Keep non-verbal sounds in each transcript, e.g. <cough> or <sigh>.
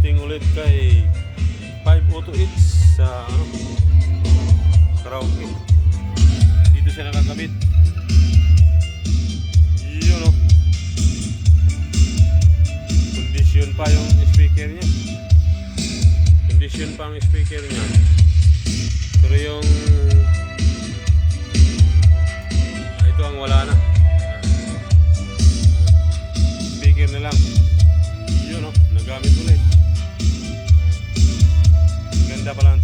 testing ulit kay 508 sa ano, karaoke. Dito siya nakakabit. Yun o. Condition pa yung speaker niya. Condition pa ang speaker niya. Pero yung ah, ito ang wala na. Speaker na lang. Yun o, nagamit ulit. Ganda pala ang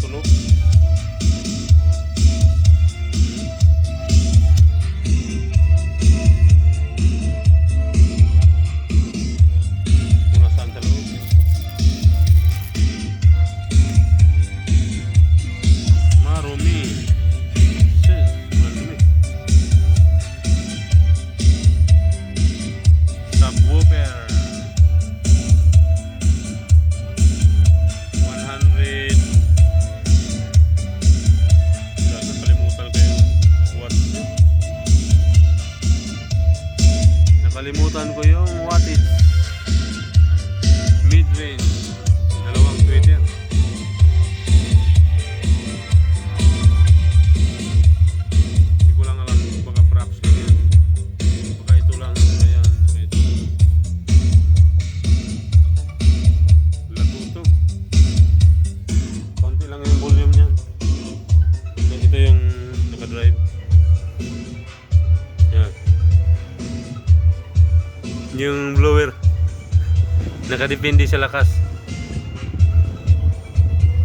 Nakadepende sa lakas.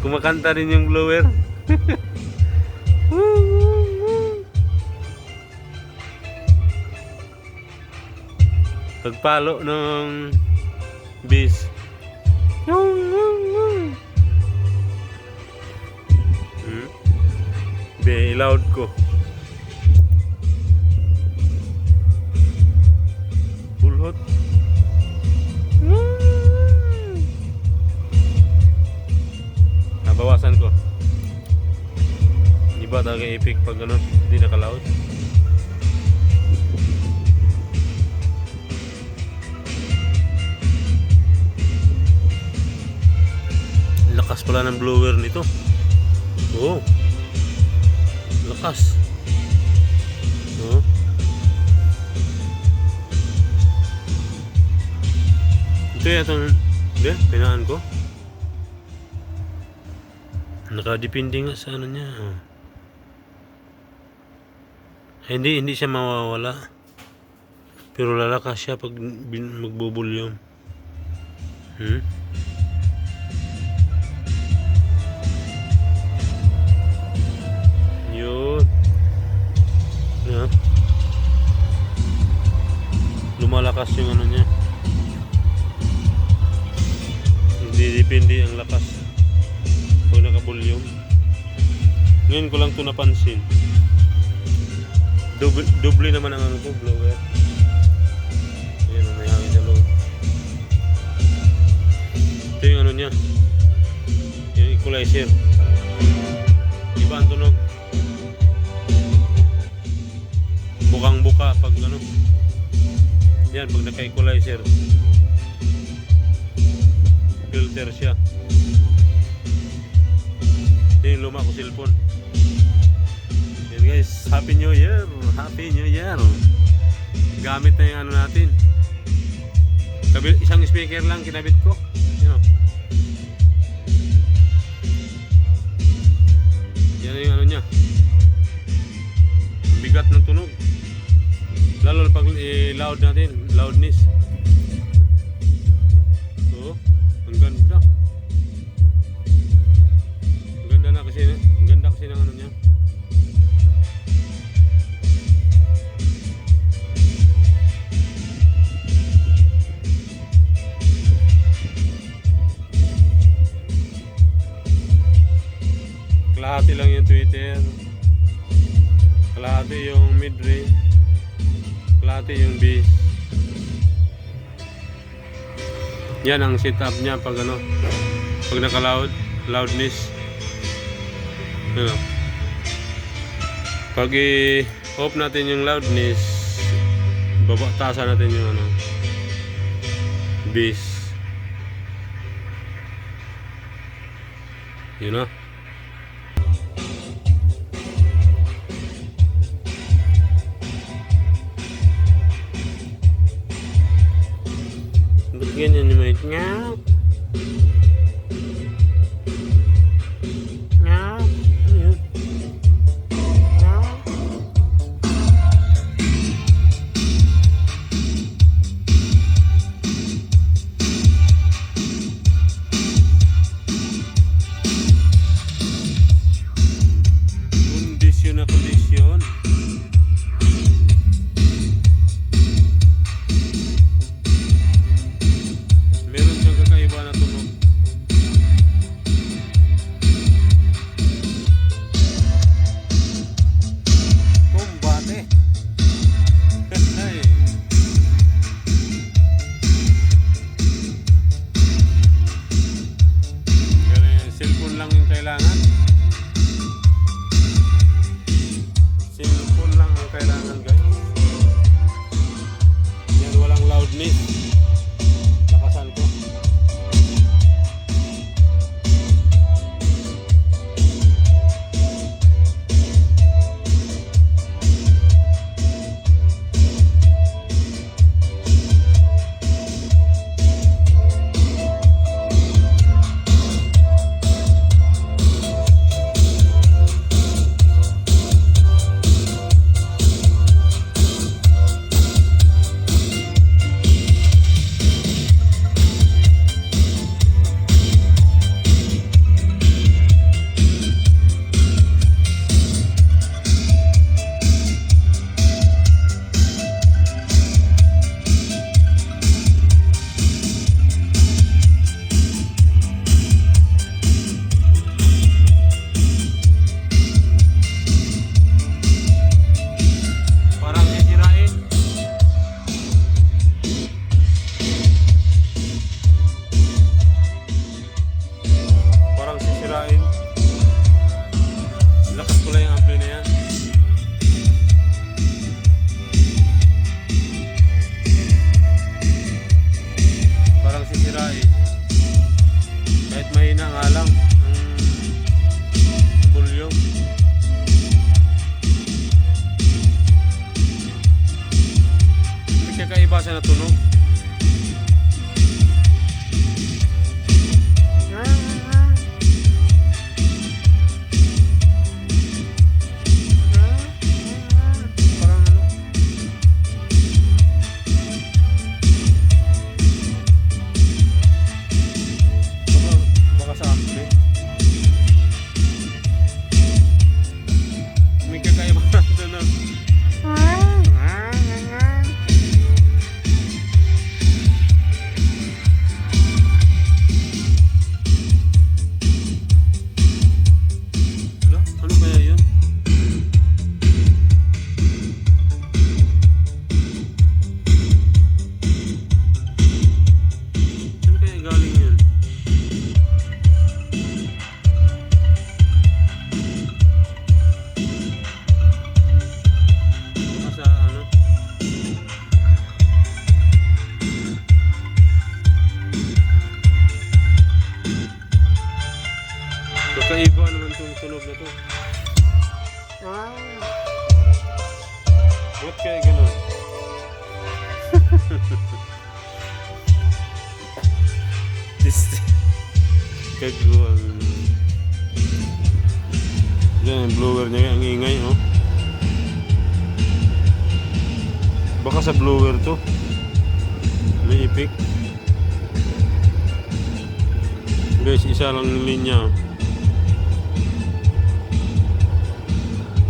Kumakanta rin yung blower. <laughs> Pagpalo ng bass. Hmm? Be, loud ko. Bulhot. Ba talaga epic pag ano, hindi naka-loud? Lakas pala ng blower nito. Oo. Lakas. Oo. Ito yata hindi, pinaan ko. Nakadepende nga sa ano niya. Oh. Hindi, hindi siya mawawala. Pero lalakas siya pag magbubulyom. Hmm? Yun. Yeah. Lumalakas yung ano niya. Hindi depende ang lakas. Pag nakabulyom. Ngayon ko lang ito napansin. Double, double naman ang ano blower. Ayan, may hangin sa loob. Ito yung ano niya. Yung equalizer. Iba ang tunog. Bukang buka pag ano. Yan, pag naka-equalizer. Filter siya. Ito yung luma ko cellphone. Yan guys, Happy New Year! Happy New Year! Gamit na yung ano natin. Kabil, isang speaker lang kinabit ko. Yan o. Yan yung ano niya. Bigat ng tunog. Lalo pag i-loud natin, loudness. Yan ang setup niya pag ano. Pag naka-loud, loudness. Ano. Pag i-off natin yung loudness, baba taasan natin yung ano. Bass. Yun na.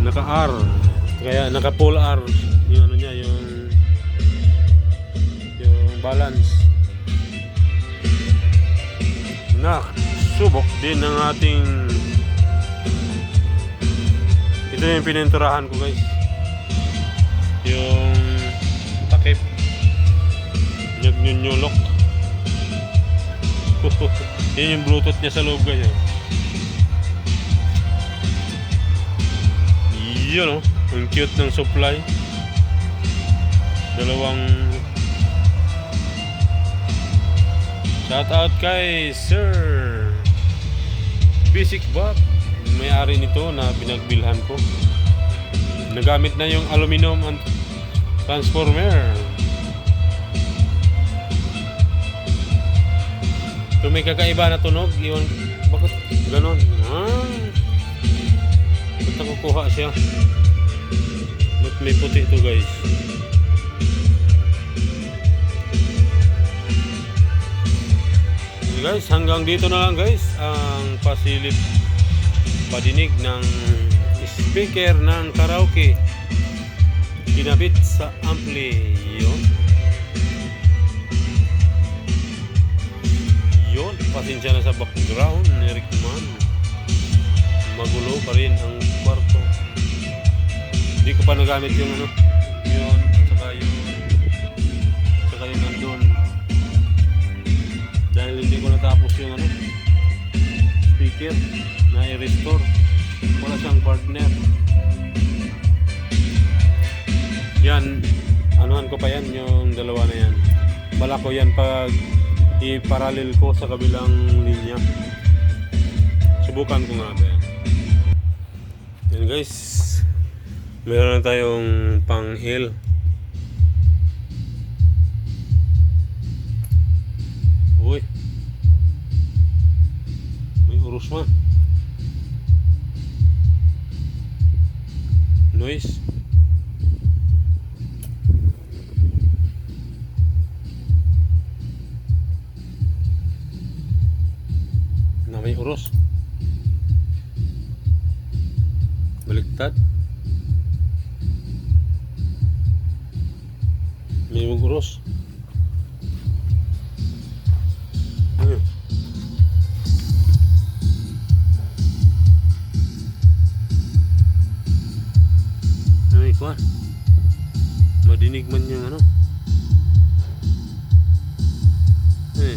naka R kaya naka full R. Yung ano niya yung yung balance. Na subok din ng ating ito yung pininturahan ko guys. Yung takip. Nagnyunyulok. <laughs> Yun yung bluetooth niya sa loob guys eh. Yun oh, ang cute ng supply. Dalawang Shout out kay Sir Basic Bob. May-ari nito na binagbilhan ko. Nagamit na yung aluminum and transformer. Kung may kakaiba na tunog, yun, bakit ganon? Ah, nakukuha siya? Ba't may puti ito guys? Okay, guys, hanggang dito na lang guys ang pasilip padinig ng speaker ng karaoke kinabit sa ampli yun yun pasensya na sa background ni Rickman magulo pa rin ang kwarto. Hindi ko pa nagamit yung ano yun at saka yung at saka yung nandun. Dahil hindi ko natapos yung ano speaker na i-restore. Wala siyang partner. Yan anuhan ko pa yan yung dalawa na yan. Bala ko yan pag i-parallel ko sa kabilang linya. Subukan ko nga ba yan guys. Meron na tayong pang hill uy. May urus man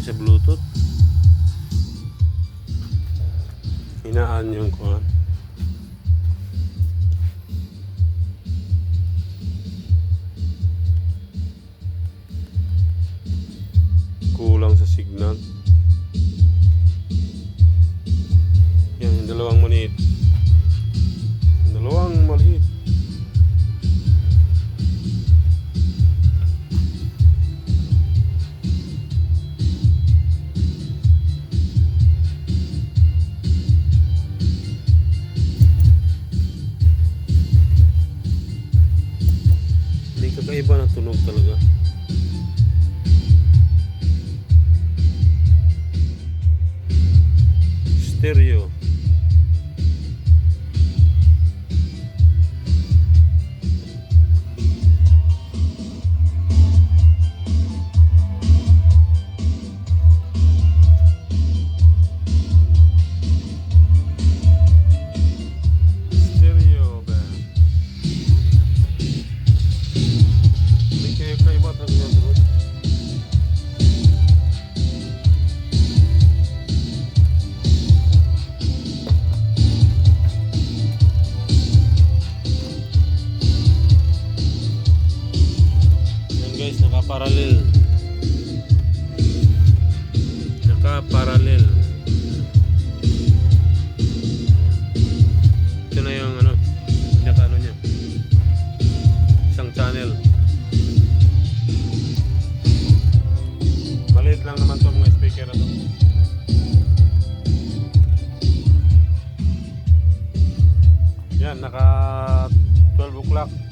sa Bluetooth. Hinaan yung kuha. Kakaiba na tunog talaga. Stereo guys, naka-parallel. Naka-parallel. Ito na yung ano, pinaka ano niya. Isang channel. Maliit lang naman itong mga speaker na to. Yan, naka 12 o'clock.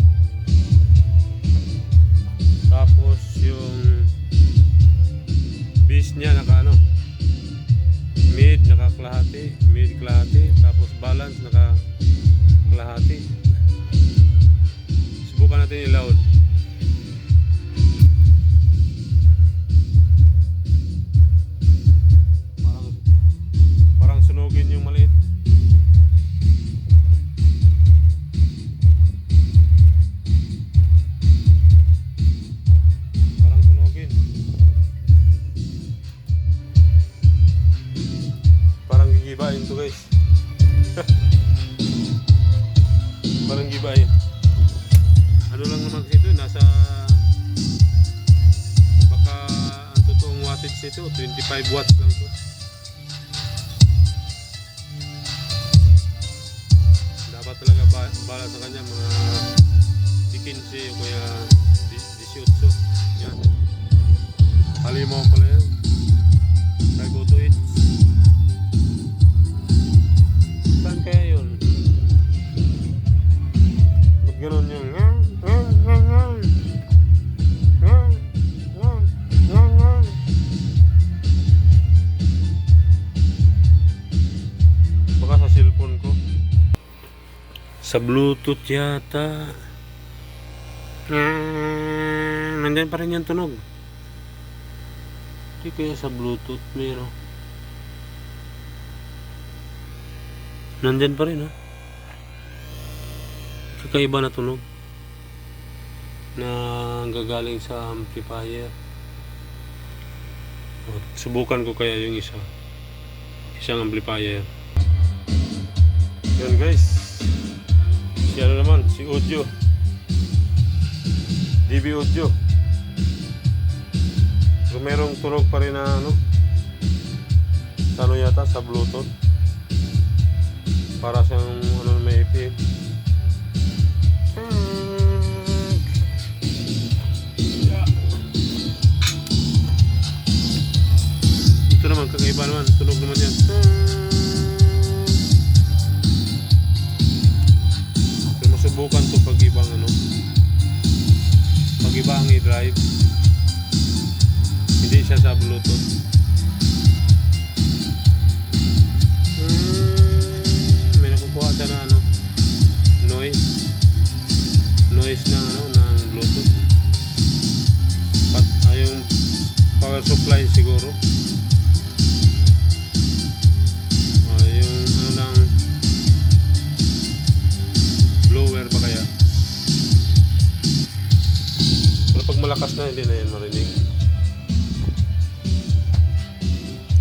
Tapos yung bass niya naka ano mid naka kalahati, mid kalahati, tapos balance naka kalahati. Subukan natin i-loud. Ba bala sa kanya mga 15 o kaya 18. Yan. Halimaw pala yan. Sa Bluetooth yata. Ah, nandyan pa rin yung tunog. Hindi kaya sa Bluetooth meron. Nandyan pa rin ha. Kakaiba na tunog. Na gagaling sa amplifier. O, Subukan ko kaya yung isa. Isang amplifier. Yan guys. Si ano naman, si Audio. DB Audio. So merong tunog pa rin na ano. Sa ano yata, sa Bluetooth. Para siyang ano may FM. Ito naman, kakaiba naman. Tunog naman yan. Pero masubukan to pag ibang ano. Pag iba i-drive. Hindi siya sa Bluetooth. Hmm, may nakukuha siya na ano. Noise. Noise ng ano, ng Bluetooth. Pat, yung power supply siguro. Blower ba kaya? Pero pag malakas na, hindi na yan marinig.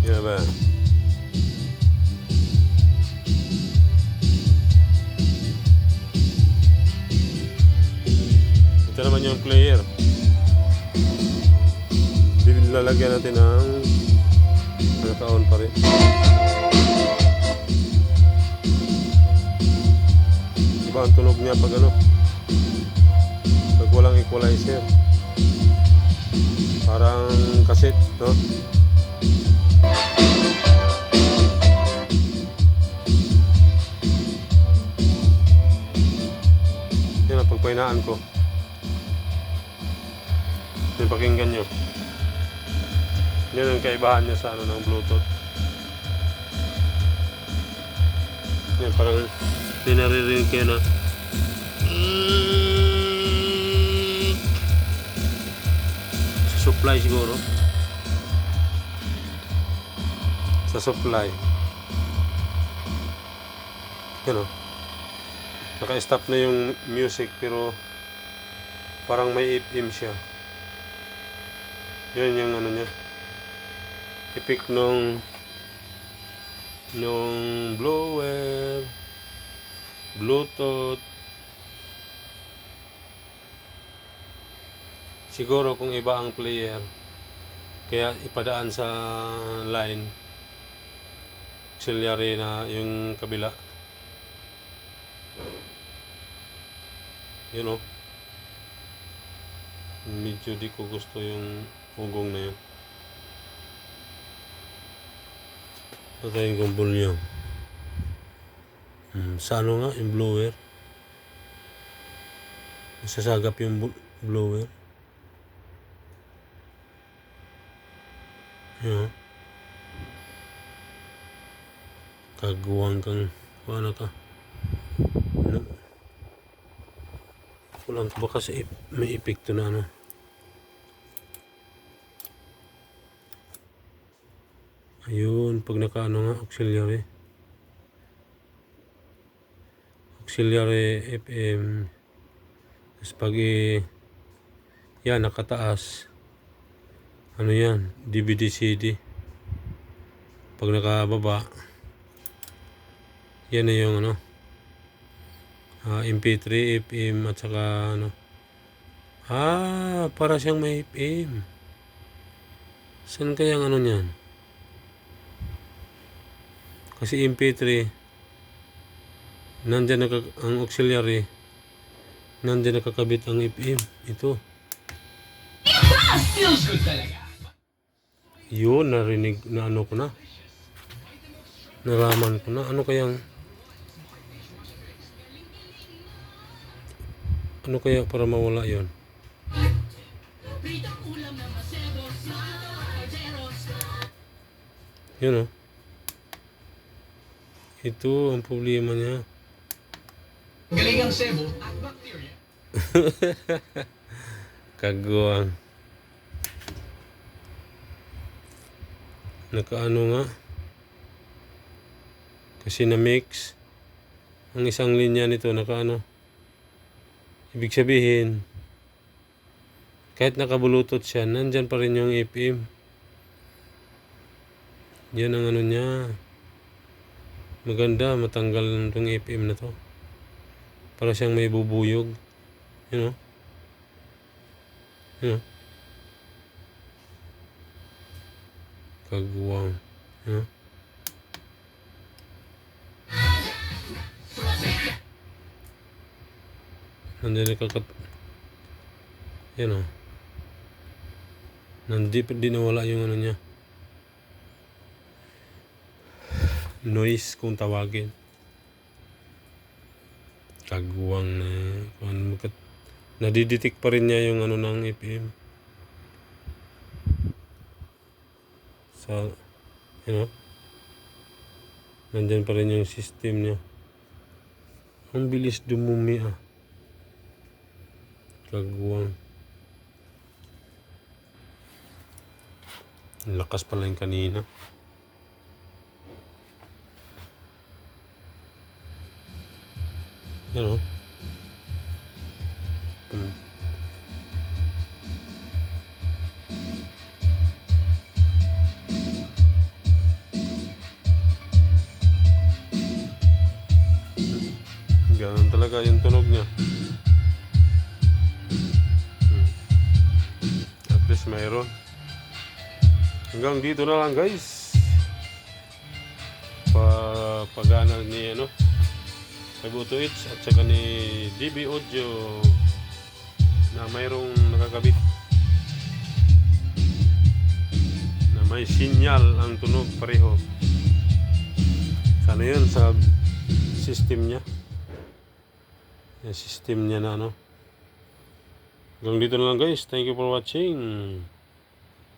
Yan ba? Ito naman yung player. Lalagyan natin ng naka-on pa rin. Iba ang tunog niya pag ano pag walang equalizer. Parang kaset no? Yan ang pagpahinaan ko. Yung pakinggan nyo. Yan ang kaibahan niya sa ano ng bluetooth. Yan parang may naririnig kayo na sa supply siguro. Sa supply. Yun o naka-stop na yung music pero parang may FM siya. Yun yung ano niya. Epic nung nung blower bluetooth. Siguro kung iba ang player kaya ipadaan sa line. Auxiliary na yung kabila. Yun o medyo di ko gusto yung ugong na yun. Patayin kong bulyo Hmm, sa ano nga, yung blower. Sasagap yung blower. Yun. Kaguwang kang, ano ka. Ano? Kulang ka baka sa ep- may epekto na ano. Ayun, pag nakaano nga, auxiliary. Auxiliary FM tapos pag i yan nakataas. Ano yan? DVD CD pag nakababa yan na yung ano ah, MP3 FM at saka ano. Ah para siyang may FM saan kaya ang ano niyan? Kasi MP3 Nandyan naka, ang auxiliary. Nandyan nakakabit ang FM. Ito. Yun, narinig na ano ko na. Naraman ko na. Ano kayang... Ano kaya para mawala yon? Yun oh. Ito ang problema niya. Galing ang sebo at bacteria. <laughs> Kagawang. Nakaano nga. Kasi na-mix. Ang isang linya nito nakaano. Ibig sabihin, kahit nakabulutot siya, nandyan pa rin yung FM. Yan ang ano niya. Maganda, matanggal itong FM na to. Para siyang may bubuyog. You know? You know? Kagwang. You know? Nandiyan nakakat... Yan o. Nandi pa di nawala yung ano niya. Noise kung tawagin. Kagwang na kung ano magkat... Nadidetect pa rin niya yung ano ng FM. Sa... You know? Nandyan pa rin yung system niya. Ang bilis dumumi ah. Kagwang. Ang lakas pala yung kanina. Yan o. Hmm. Ganun talaga yung tunog niya. Hmm. At least mayroon. Hanggang dito na lang guys. Pa pagana ni ano. Kaguto It's at saka ni DB Audio na mayroong nakakabit na may sinyal ang tunog pareho. Sana yun sa system niya. Yung system niya na ano. Hanggang dito na lang guys. Thank you for watching.